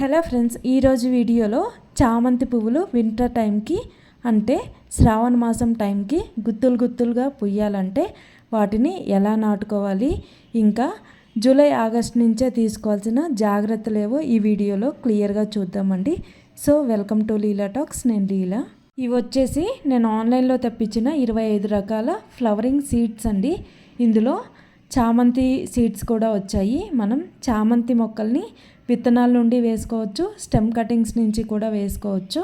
Hello friends ఈరోజు వీడియోలో చామంతి పువ్వులు వింటర్ టైంకి అంటే శ్రావణ మాసం టైంకి గుత్తులు గుత్తులుగా పుయ్యాలంటే వాటిని ఎలా నాటుకోవాలి? ఇంకా జూలై ఆగస్ట్ నుంచే తీసుకోవాల్సిన జాగ్రత్తలేవో ఈ వీడియోలో క్లియర్గా చూద్దామండి. So welcome to Leela talks నేను లీలా ఇవి వచ్చేసి నేను ఆన్లైన్లో తెప్పించిన ఇరవై ఐదు రకాల ఫ్లవరింగ్ సీడ్స్ అండి. ఇందులో చామంతి సీడ్స్ కూడా వచ్చాయి. మనం చామంతి మొక్కల్ని విత్తనాల నుండి వేసుకోవచ్చు. స్టెమ్ కటింగ్స్ నుంచి కూడా వేసుకోవచ్చు.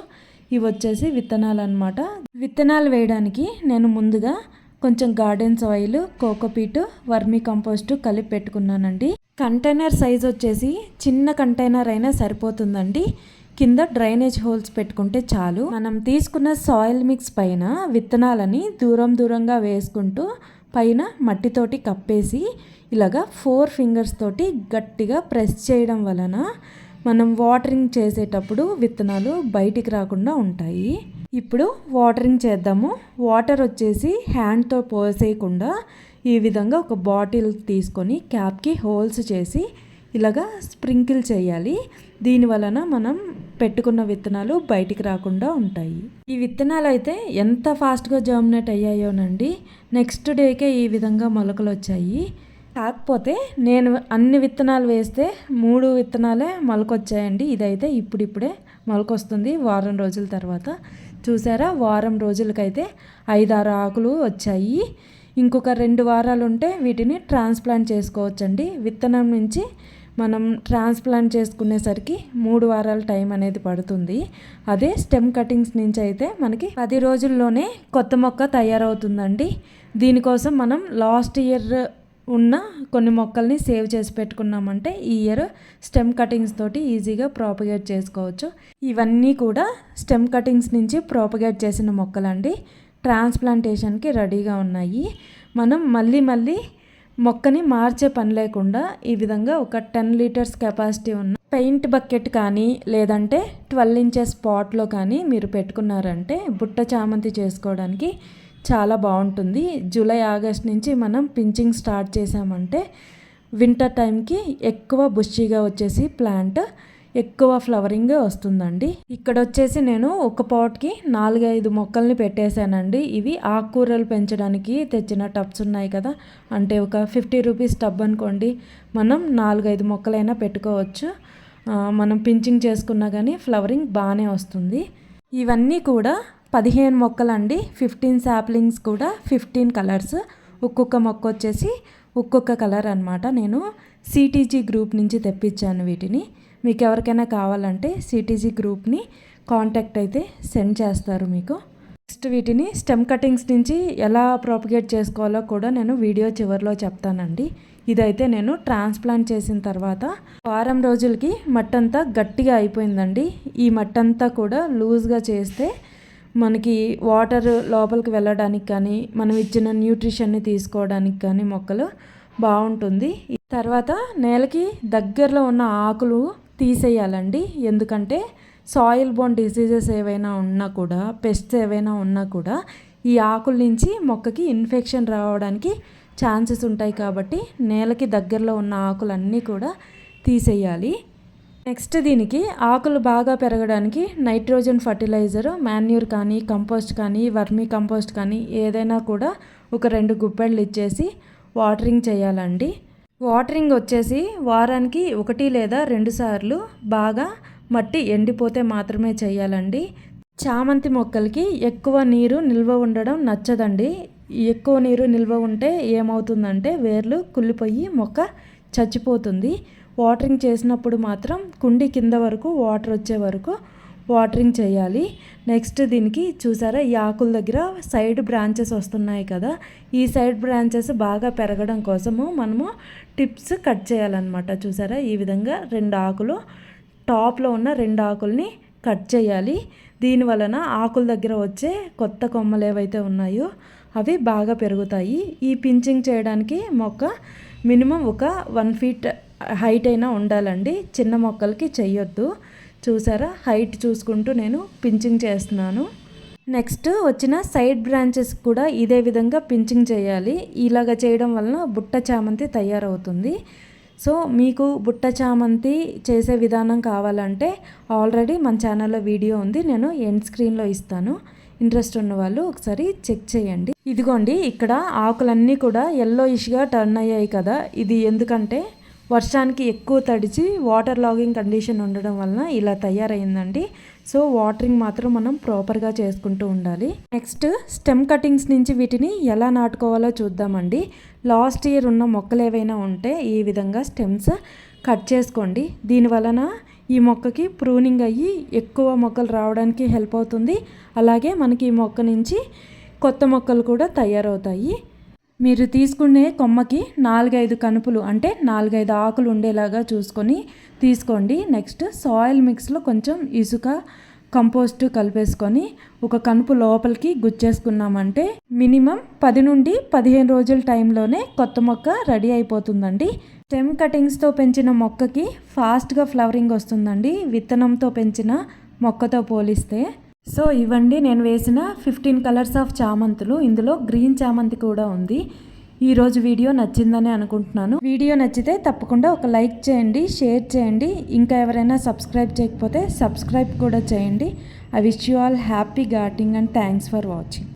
ఇవి వచ్చేసి విత్తనాలు అనమాట విత్తనాలు వేయడానికి నేను ముందుగా కొంచెం garden soil cocopeat vermicompost కలిపి పెట్టుకున్నానండి. కంటైనర్ సైజ్ వచ్చేసి చిన్న కంటైనర్ అయినా సరిపోతుందండి. కింద డ్రైనేజ్ హోల్స్ పెట్టుకుంటే చాలు. మనం తీసుకున్న సాయిల్ మిక్స్ పైన విత్తనాలని దూరం దూరంగా వేసుకుంటూ పైన మట్టితోటి కప్పేసి ఇలాగా ఫోర్ ఫింగర్స్ తోటి గట్టిగా ప్రెస్ చేయడం వలన మనం వాటరింగ్ చేసేటప్పుడు విత్తనాలు బయటికి రాకుండా ఉంటాయి. ఇప్పుడు వాటరింగ్ చేద్దాము. వాటర్ వచ్చేసి హ్యాండ్తో పోసేయకుండా ఈ విధంగా ఒక బాటిల్ తీసుకొని క్యాప్కి హోల్స్ చేసి ఇలాగా స్ప్రింకిల్ చేయాలి. దీని వలన మనం పెట్టుకున్న విత్తనాలు బయటికి రాకుండా ఉంటాయి. ఈ విత్తనాలు అయితే ఎంత ఫాస్ట్గా జర్మినేట్ అయ్యాయోనండి నెక్స్ట్ డేకే ఈ విధంగా మొలకలు వచ్చాయి కాకపోతే నేను అన్ని విత్తనాలు వేస్తే మూడు విత్తనాలే మొలకొచ్చాయండి. ఇదైతే ఇప్పుడిప్పుడే మొలకొస్తుంది వారం రోజుల తర్వాత. చూసారా? వారం రోజులకైతే ఐదారు ఆకులు వచ్చాయి. ఇంకొక రెండు వారాలు ఉంటే వీటిని ట్రాన్స్ప్లాంట్ చేసుకోవచ్చండి. విత్తనం నుంచి మనం ట్రాన్స్ప్లాంట్ చేసుకునేసరికి మూడు వారాల టైం అనేది పడుతుంది. అదే స్టెమ్ కటింగ్స్ నుంచి అయితే మనకి పది రోజుల్లోనే కొత్త మొక్క తయారవుతుందండి. దీనికోసం మనం లాస్ట్ ఇయర్ ఉన్న కొన్ని మొక్కల్ని సేవ్ చేసి పెట్టుకున్నామంటే ఈ ఇయర్ స్టెమ్ కటింగ్స్ తోటి ఈజీగా ప్రాపగేట్ చేసుకోవచ్చు. ఇవన్నీ కూడా స్టెమ్ కటింగ్స్ నుంచి ప్రాపగేట్ చేసిన మొక్కలండి. ట్రాన్స్ప్లాంటేషన్కి రెడీగా ఉన్నాయి. మనం మళ్ళీ మళ్ళీ మొక్కని మార్చే పని లేకుండా ఈ విధంగా ఒక టెన్ లీటర్స్ కెపాసిటీ ఉన్న పెయింట్ బకెట్ కానీ లేదంటే ట్వెల్వ్ ఇంచెస్ పాట్లో కానీ మీరు పెట్టుకున్నారంటే బుట్ట చామంతి చేసుకోవడానికి చాలా బాగుంటుంది. జూలై ఆగస్ట్ నుంచి మనం పించింగ్ స్టార్ట్ చేసామంటే వింటర్ టైంకి ఎక్కువ బుషీగా వచ్చేసి ప్లాంట్ ఎక్కువ ఫ్లవరింగ్ వస్తుందండి. ఇక్కడ వచ్చేసి నేను ఒక పాట్కి నాలుగైదు మొక్కల్ని పెట్టేశానండి. ఇవి ఆకుకూరలు పెంచడానికి తెచ్చిన టబ్స్ ఉన్నాయి కదా. అంటే ఒక ఫిఫ్టీ రూపీస్ టబ్ అనుకోండి. మనం నాలుగైదు మొక్కలైనా పెట్టుకోవచ్చు. మనం పించింగ్ చేసుకున్నా కానీ ఫ్లవరింగ్ బాగానే వస్తుంది. ఇవన్నీ కూడా పదిహేను మొక్కలండి. ఫిఫ్టీన్ శాప్లింగ్స్ కూడా ఫిఫ్టీన్ కలర్స్. ఒక్కొక్క మొక్క వచ్చేసి ఒక్కొక్క కలర్ అనమాట నేను సిటీజీ గ్రూప్ నుంచి తెప్పించాను వీటిని. మీకు ఎవరికైనా కావాలంటే సిటీజీ గ్రూప్ని కాంటాక్ట్ అయితే సెండ్ చేస్తారు మీకు. నెక్స్ట్ వీటిని స్టెమ్ కటింగ్స్ నుంచి ఎలా ప్రాపగేట్ చేసుకోవాలో కూడా నేను వీడియో చివరిలో చెప్తానండి. ఇదైతే నేను ట్రాన్స్ప్లాంట్ చేసిన తర్వాత వారం రోజులకి మట్టంతా గట్టిగా అయిపోయిందండి. ఈ మట్టంతా కూడా లూజ్గా చేస్తే మనకి వాటర్ లోపలికి వెళ్ళడానికి కానీ మనం ఇచ్చిన న్యూట్రిషన్ని తీసుకోవడానికి కానీ మొక్కలు బాగుంటుంది. తర్వాత నేలకి దగ్గరలో ఉన్న ఆకులు తీసేయాలండి. ఎందుకంటే సాయిల్ బోన్ డిసీజెస్ ఏవైనా ఉన్నా కూడా పెస్ట్స్ ఏవైనా ఉన్నా కూడా ఈ ఆకుల నుంచి మొక్కకి ఇన్ఫెక్షన్ రావడానికి ఛాన్సెస్ ఉంటాయి కాబట్టి నేలకి దగ్గరలో ఉన్న ఆకులన్నీ కూడా తీసేయాలి. నెక్స్ట్ దీనికి ఆకులు బాగా పెరగడానికి నైట్రోజన్ ఫర్టిలైజర్ మాన్యూర్ కానీ కంపోస్ట్ కానీ వర్మీ కంపోస్ట్ కానీ ఏదైనా కూడా ఒక రెండు గుప్పెళ్ళు ఇచ్చేసి వాటరింగ్ చేయాలండి. వాటరింగ్ వచ్చేసి వారానికి ఒకటి లేదా రెండు సార్లు బాగా మట్టి ఎండిపోతే మాత్రమే చేయాలండి. చామంతి మొక్కలకి ఎక్కువ నీరు నిల్వ ఉండడం నచ్చదండి. ఎక్కువ నీరు నిల్వ ఉంటే ఏమవుతుందంటే వేర్లు కుళ్ళిపోయి మొక్క చచ్చిపోతుంది. వాటరింగ్ చేసినప్పుడు మాత్రం కుండి కింద వరకు వాటర్ వచ్చే వరకు వాటరింగ్ చేయాలి. నెక్స్ట్ దీనికి చూసారా ఈ ఆకుల దగ్గర సైడ్ బ్రాంచెస్ వస్తున్నాయి కదా. ఈ సైడ్ బ్రాంచెస్ బాగా పెరగడం కోసము మనము టిప్స్ కట్ చేయాలన్నమాట. చూసారా ఈ విధంగా రెండు ఆకులు టాప్లో ఉన్న రెండు ఆకుల్ని కట్ చేయాలి. దీని వలన ఆకుల దగ్గర వచ్చే కొత్త కొమ్మలు ఏవైతే ఉన్నాయో అవి బాగా పెరుగుతాయి. ఈ పించింగ్ చేయడానికి మొక్క మినిమం ఒక వన్ ఫీట్ హైట్ అయినా ఉండాలండి. చిన్న మొక్కలకి చెయ్యొద్దు చూసారా? హైట్ చూసుకుంటూ నేను పించింగ్ చేస్తున్నాను. నెక్స్ట్ వచ్చిన సైడ్ బ్రాంచెస్ కూడా ఇదే విధంగా పించింగ్ చేయాలి. ఇలాగ చేయడం వలన బుట్ట చామంతి తయారవుతుంది. సో మీకు బుట్ట చామంతి చేసే విధానం కావాలంటే ఆల్రెడీ మన ఛానల్లో వీడియో ఉంది. నేను ఎండ్ స్క్రీన్లో ఇస్తాను. ఇంట్రెస్ట్ ఉన్న వాళ్ళు ఒకసారి చెక్ చేయండి. ఇదిగోండి ఇక్కడ ఆకులన్నీ కూడా ఎల్లో ఇష్గా టర్న్ అయ్యాయి కదా. ఇది ఎందుకంటే వర్షానికి ఎక్కువ తడిచి వాటర్ లాగింగ్ కండిషన్ ఉండడం వలన ఇలా తయారైందండి. సో వాటరింగ్ మాత్రం మనం ప్రాపర్గా చేసుకుంటూ ఉండాలి. నెక్స్ట్ స్టెమ్ కటింగ్స్ నుంచి వీటిని ఎలా నాటుకోవాలో చూద్దామండి. లాస్ట్ ఇయర్ ఉన్న మొక్కలు ఏవైనా ఉంటే ఈ విధంగా స్టెమ్స్ కట్ చేసుకోండి. దీని వలన ఈ మొక్కకి ప్రూనింగ్ అయ్యి ఎక్కువ మొక్కలు రావడానికి హెల్ప్ అవుతుంది. అలాగే మనకి ఈ మొక్క నుంచి కొత్త మొక్కలు కూడా తయారవుతాయి. మీరు తీసుకునే కొమ్మకి నాలుగైదు కనుపులు అంటే నాలుగైదు ఆకులు ఉండేలాగా చూసుకొని తీసుకోండి. నెక్స్ట్ సాయిల్ మిక్స్లో కొంచెం ఇసుక కంపోస్ట్ కలిపేసుకొని ఒక కనుపు లోపలికి గుచ్చేసుకున్నామంటే మినిమం పది నుండి పదిహేను రోజుల టైంలోనే కొత్త మొక్క రెడీ అయిపోతుందండి. స్టెమ్ కటింగ్స్తో పెంచిన మొక్కకి ఫాస్ట్గా ఫ్లవరింగ్ వస్తుందండి. విత్తనంతో పెంచిన మొక్కతో పోలిస్తే సో ఇవ్వండి నేను వేసిన ఫిఫ్టీన్ కలర్స్ ఆఫ్ చామంతులు. ఇందులో గ్రీన్ చామంతి కూడా ఉంది. ఈరోజు వీడియో నచ్చిందని అనుకుంటున్నాను. వీడియో నచ్చితే తప్పకుండా ఒక లైక్ చేయండి షేర్ చేయండి. ఇంకా ఎవరైనా సబ్స్క్రైబ్ చేయకపోతే సబ్స్క్రైబ్ కూడా చేయండి. I wish you all happy gardening and thanks for watching